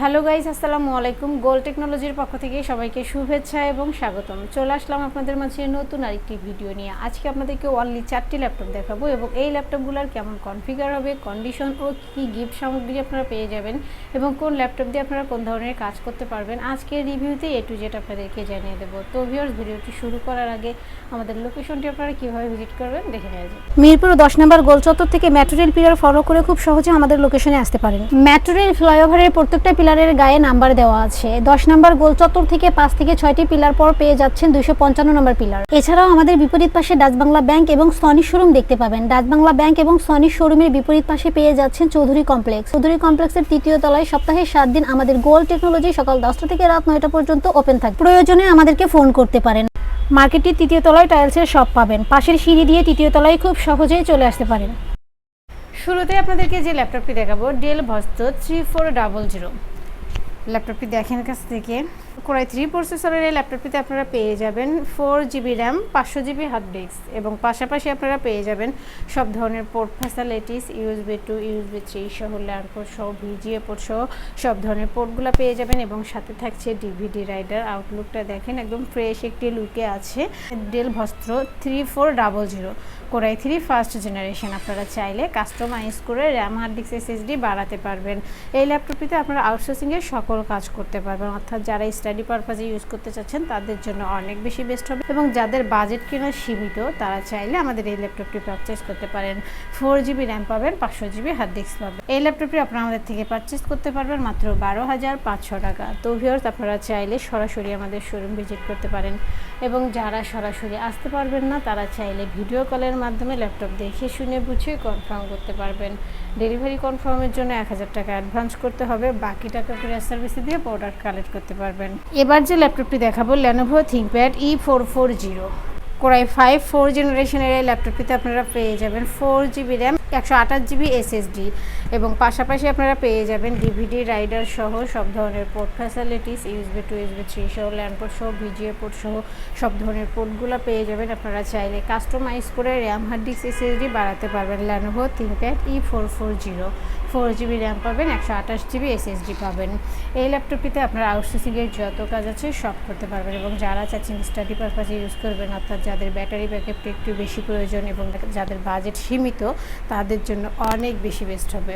Hello guys আসসালামু আলাইকুম। গোল টেকনোলজির পক্ষ থেকে সবাইকে শুভেচ্ছা এবং স্বাগতম। চলে আসলাম আপনাদের মাঝে নতুন আরেকটি ভিডিও নিয়ে। আজকে আপনাদেরকে অনলি চারটি ল্যাপটপ দেখাবো এবং এই ল্যাপটপগুলোর কেমন কনফিগার হবে কন্ডিশন ও কী গিফট সামগ্রী আপনারা পেয়ে যাবেন এবং কোন ল্যাপটপ দিয়ে আপনারা কোন ধরনের কাজ করতে পারবেন, আজকের রিভিউতে এ টু জেড আপনাদেরকে জানিয়ে দেবো। তো ভিউয়ার্স ভিডিওটি শুরু করার আগে আমাদের লোকেশনটি আপনারা কীভাবে ভিজিট করবেন দেখে নেওয়া যাক। মিরপুর দশ নম্বর গোল চত্বর থেকে মেট্রো রেল পিলার ফলো করে খুব সহজে আমাদের লোকেশনে আসতে পারেন। মেট্রো রেল ফ্লাইওভারের প্রত্যেকটা পিলারের গায়ে নাম্বার দেওয়া আছে। দশ নম্বর গোল চত্বর থেকে পাঁচ থেকে ছয়টি পিলার পর পেয়ে যাচ্ছেন দুইশো পঞ্চান্ন নম্বর পিলার। এছাড়াও আমাদের বিপরীত পাশে ডাচবাংলা ব্যাংক এবং সনি শোরুম দেখতে পাবেন। ডাচবাংলা ব্যাংক এবং সনি শোরুমের বিপরীত পাশে পেয়ে যাচ্ছেন চৌধুরী কমপ্লেক্স। চৌধুরী কমপ্লেক্সের তৃতীয় তলায় সপ্তাহে সাত দিন আমাদের গোল টেকনোলজি সকাল দশটা থেকে রাত নয়টা পর্যন্ত ওপেন থাকে প্রয়োজনে আমাদেরকে ফোন করতে পারেন। মার্কেটটির তৃতীয় তলায় টাইলসের শপ পাবেন। পাশের সিঁড়ি দিয়ে তৃতীয় তলায় খুব সহজেই চলে আসতে পারেন। শুরুতে আপনাদেরকে যে ল্যাপটপটি দেখাবো Dell Vostro three four double zero ল্যাপটপটি দেখেন কাছ থেকে। কোরাই থ্রি প্রসেসরের এই ল্যাপটপটিতে আপনারা পেয়ে যাবেন ফোর জিবি র্যাম পাঁচশো জিবি হার্ড ডিস্ক এবং পাশাপাশি আপনারা পেয়ে যাবেন সব ধরনের port facilities USB two USB three সহ ল্যান্ড পোর্ট সহ ভিজিএ পোর্ট সহ সব ধরনের পোর্টগুলো পেয়ে যাবেন এবং সাথে থাকছে ডিভিডি রাইডার আউটলুকটা দেখেন, একদম ফ্রেশ একটি লুকে আছে। Dell Vostro three four double zero core i three first generation আপনারা চাইলে কাস্টমাইজ করে র্যাম হার্ড ডিস্ক এসএসডি বাড়াতে পারবেন। এই ল্যাপটপটিতে আপনারা আউটসোর্সিংয়ের সকল কাজ করতে পারবেন। অর্থাৎ যারা স্টাডি পারপাজে ইউজ করতে চাচ্ছেন, তাদের জন্য অনেক বেশি বেস্ট হবে এবং যাদের বাজেট কিনা সীমিত, তারা চাইলে আমাদের এই ল্যাপটপটি পারচেস করতে পারেন। ফোর জিবি র্যাম পাবেন, পাঁচশো জিবি হার্ড ডিস্ক পাবেন। এই ল্যাপটপটি আপনারা আমাদের থেকে পারচেস করতে পারবেন মাত্র বারো হাজার পাঁচশো টাকা। তো ভিওর্স আপনারা চাইলে সরাসরি আমাদের শোরুম ভিজিট করতে পারেন এবং যারা সরাসরি আসতে পারবেন না, তারা চাইলে ভিডিও কলের মাধ্যমে ল্যাপটপ দেখে শুনে বুঝে কনফার্ম করতে পারবেন। ডেলিভারি কনফার্মের জন্য এক হাজার টাকা অ্যাডভান্স করতে হবে। বাকি টাকা কুরিয়ার দিয়ে প্রোডাক্ট কালেক্ট করতে পারবেন। এবার যে ল্যাপটপটি দেখাবো Lenovo ThinkPad E four four zero core i five four জেনারেশনের এই ল্যাপটপটিতে আপনারা পেয়ে যাবেন ফোর জিবি র্যাম একশো আঠাশ জিবি এসএসডি এবং পাশাপাশি আপনারা পেয়ে যাবেন ডিভিডি রাইডার সহ সব ধরনের port facilities USB two USB three সহ ল্যান্ড পোর্ট সহ ভিজিএ পোর্ট সহ সব ধরনের পোর্টগুলো পেয়ে যাবেন আপনারা চাইলে। কাস্টমাইজ করে র্যাম হার্ড ডিস্ক এসএসডি বাড়াতে পারবেন Lenovo ThinkPad E four four zero four GB RAM পাবেন, একশো আঠাশ জিবি এসএসডি পাবেন। এই ল্যাপটপটিতে আপনারা আউটসোর্সিংয়ের যত কাজ আছে সব করতে পারবেন এবং যারা চাচ্ছেন স্টাডি পারপাসে ইউজ করবেন, অর্থাৎ যাদের ব্যাটারি ব্যাকআপটা একটু বেশি প্রয়োজন এবং যাদের বাজেট সীমিত, তাদের জন্য অনেক বেশি বেস্ট হবে।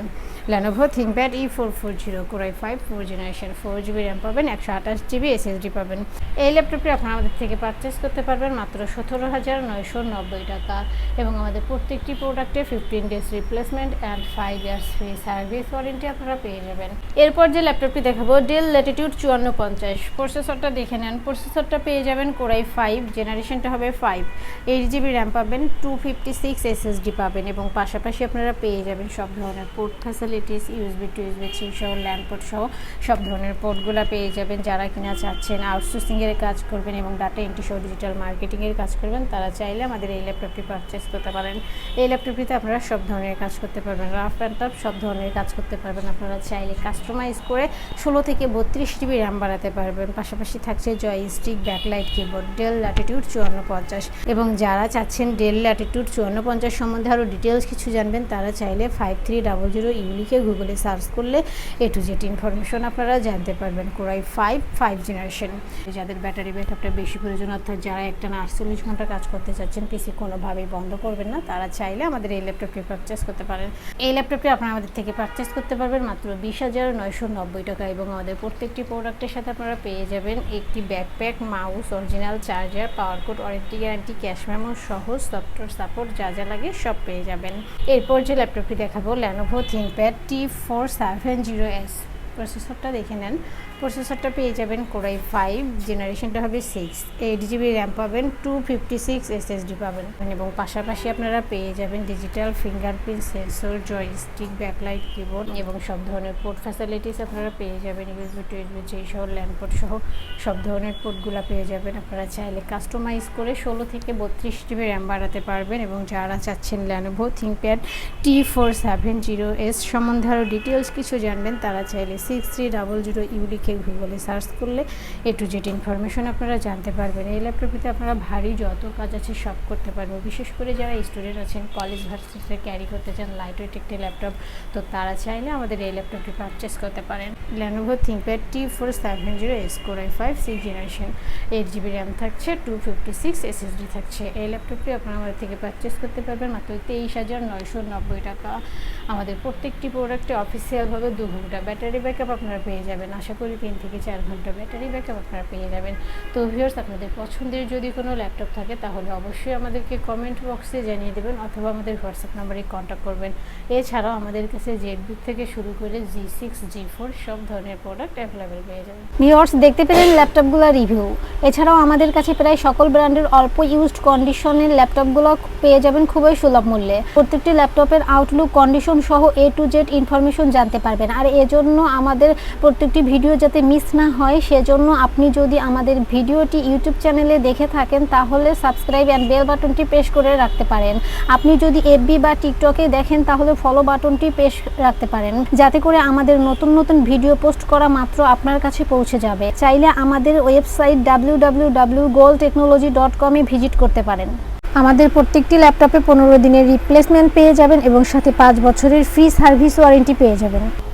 Lenovo ThinkPad E four four zero core i five four generation four GB RAM পাবেন, একশো আঠাশ জিবি এসএসডি পাবেন। এই ল্যাপটপটি আপনারা আমাদের থেকে পারচেস করতে পারবেন মাত্র সতেরো হাজার নয়শো নব্বই টাকা এবং আমাদের প্রত্যেকটি প্রোডাক্টে fifteen days replacement and five years free service warranty আপনারা পেয়ে যাবেন। এরপর যে ল্যাপটপটি দেখাবো ডেল ল্যাটিটিউড চুয়ান্ন পঞ্চাশ। প্রসেসরটা দেখে নেন। প্রসেসরটা পেয়ে যাবেন কোরাই ফাইভ জেনারেশনটা হবে ফাইভ এইট জিবি র্যাম পাবেন টু ফিফটি সিক্স এসএসডি পাবেন এবং পাশাপাশি আপনারা পেয়ে যাবেন সব ধরনের port facilities USB two USB three সহ ল্যান্ড পোর্ট সহ, সব ধরনের পোর্টগুলো পেয়ে যাবেন। যারা কিনা চাচ্ছেন আউটসোর্সিংয়ের কাজ করবেন এবং ডাটা এন্ট্রি সহ ডিজিটাল মার্কেটিংয়ের কাজ করবেন, তারা চাইলে আমাদের এই ল্যাপটপটি পারচেস করতে পারেন। এই ল্যাপটপটিতে আপনারা সব ধরনের কাজ করতে পারবেন। রাফ অ্যান্ড টাফ সব ধরনের কাজ করতে পারবেন। আপনারা চাইলে কাস্টমাইজ করে ষোলো থেকে বত্রিশ জিবি র্যাম বাড়াতে পারবেন। পাশাপাশি থাকছে joystick backlight keyboard Dell Latitude চুয়ান্ন পঞ্চাশ। এবং যারা চাচ্ছেন ডেল ল্যাটিটিউড চুয়ান্ন পঞ্চাশ সম্বন্ধে আরও ডিটেলস কিছু জানবেন, তারা চাইলে ফাইভ থ্রি ডাবল জিরো ইউলিকে গুগলে সার্চ করলে এ টু জেড ইনফরমেশন আপনারা জানতে পারবেন core i five five generation যাদের ব্যাটারি ব্যাকআপটা বেশি প্রয়োজন, অর্থাৎ যারা একটা না আটচল্লিশ ঘণ্টা কাজ করতে চাচ্ছেন পিসি কোনোভাবেই বন্ধ করবেন না। তারা চাইলে আমাদের এই ল্যাপটপটি পারচেস করতে পারেন। এই ল্যাপটপটি আপনারা আমাদের থেকে পারচেস করতে পারবেন মাত্র বিশ হাজার নয়শো নব্বই টাকা এবং আমাদের প্রত্যেকটি প্রোডাক্টের সাথে আপনারা পেয়ে যাবেন একটি backpack mouse original charger power cord warranty guarantee cash memo সহ সফটওয়্যার সাপোর্ট যা যা লাগে সব পেয়ে যাবেন। এরপর যে ল্যাপটপটি দেখাবো Lenovo ThinkPad T four seven zero S প্রসেসরটা দেখে নেন। প্রসেসরটা পেয়ে যাবেন কোরাই ফাইভ জেনারেশনটা হবে সিক্স এইট জিবি র্যাম পাবেন টু ফিফটি সিক্স এসএসডি পাবেন। এবং পাশাপাশি আপনারা পেয়ে যাবেন digital fingerprint sensor joystick backlight keyboard এবং সব ধরনের পোর্ট ফ্যাসিলিটিস আপনারা পেয়ে যাবেন ইউএসবি টু ইউএসবি যেই সহ ল্যান্ড পোর্ট সহ সব ধরনের পোর্টগুলো পেয়ে যাবেন। আপনারা চাইলে কাস্টমাইজ করে ষোলো থেকে বত্রিশ জিবি র্যাম বাড়াতে পারবেন এবং যারা চাচ্ছেন Lenovo ThinkPad T four seven zero S সম্বন্ধে আরও ডিটেলস কিছু জানবেন, তারা চাইলে six three double zero U লিখে গুগলে সার্চ করলে এ টু জেড ইনফরমেশন আপনারা জানতে পারবেন। এই ল্যাপটপটিতে আপনারা ভারী যত কাজ আছে সব করতে পারবেন। বিশেষ করে যারা স্টুডেন্ট আছেন, কলেজ ভার্সিটিতে ক্যারি করতে চান লাইট ওয়েট একটি ল্যাপটপ, তো তারা চাইলে আমাদের এই ল্যাপটপটি পারচেস করতে পারেন। Lenovo ThinkPad T four seven zero S core I five six generation eight GB RAM থাকছে টু ফিফটি সিক্স এসএসডি থাকছে। এই ল্যাপটপটি আপনারা আমাদের থেকে পারচেস করতে পারবেন মাত্র তেইশ হাজার নয়শো নব্বই টাকা। আমাদের প্রত্যেকটি প্রোডাক্টে অফিসিয়ালভাবে দু ঘণ্টা ব্যাটারি ব্যাকআপ আপনারা পেয়ে যাবেন। আশা করি তিন থেকে চার ঘণ্টা ব্যাটারি ব্যাকআপ আপনারা পেয়ে যাবেন। তো ভিউয়ার্স আপনাদের পছন্দের যদি কোনো ল্যাপটপ থাকে, তাহলে অবশ্যই আমাদেরকে কমেন্ট বক্সে জানিয়ে দেবেন অথবা আমাদের হোয়াটসঅ্যাপ নাম্বারে কন্ট্যাক্ট করবেন। এছাড়াও আমাদের কাছে জেডবুক থেকে শুরু করে জি সিক্স জি ফোর সব ধরনের প্রোডাক্ট অ্যাভেলেবেল পেয়ে যাবেন। ভিউয়ার্স দেখতে পেলেন ল্যাপটপগুলো রিভিউ এছাড়াও আমাদের কাছে প্রায় সকল ব্র্যান্ডের অল্প ইউজড কন্ডিশনের ল্যাপটপগুলো পেয়ে যাবেন খুবই সুলভ মূল্যে। প্রত্যেকটি ল্যাপটপের আউটলুক কন্ডিশন সহ এ টু জেড ইনফরমেশন জানতে পারবেন। আর এজন্য আমাদের প্রত্যেকটি ভিডিও যাতে মিস না হয়, সেজন্য আপনি যদি আমাদের ভিডিওটি ইউটিউব চ্যানেলে দেখে থাকেন, তাহলে সাবস্ক্রাইব অ্যান্ড বেল বাটনটি প্রেস করে রাখতে পারেন। আপনি যদি এফবি বা টিকটকে দেখেন, তাহলে ফলো বাটনটি প্রেস রাখতে পারেন, যাতে করে আমাদের নতুন নতুন ভিডিও পোস্ট করা মাত্র আপনার কাছে পৌঁছে যাবে। চাইলে আমাদের ওয়েবসাইট ডাব্লিউ ডাব্লিউ ডাব্লিউ গোল টেকনোলজি ডট ভিজিট করতে পারেন। আমাদের প্রত্যেকটি ল্যাপটপে পনেরো দিনের রিপ্লেসমেন্ট পেয়ে যাবেন এবং সাথে পাঁচ বছরের ফ্রি সার্ভিস ওয়ারেন্টি পেয়ে যাবেন।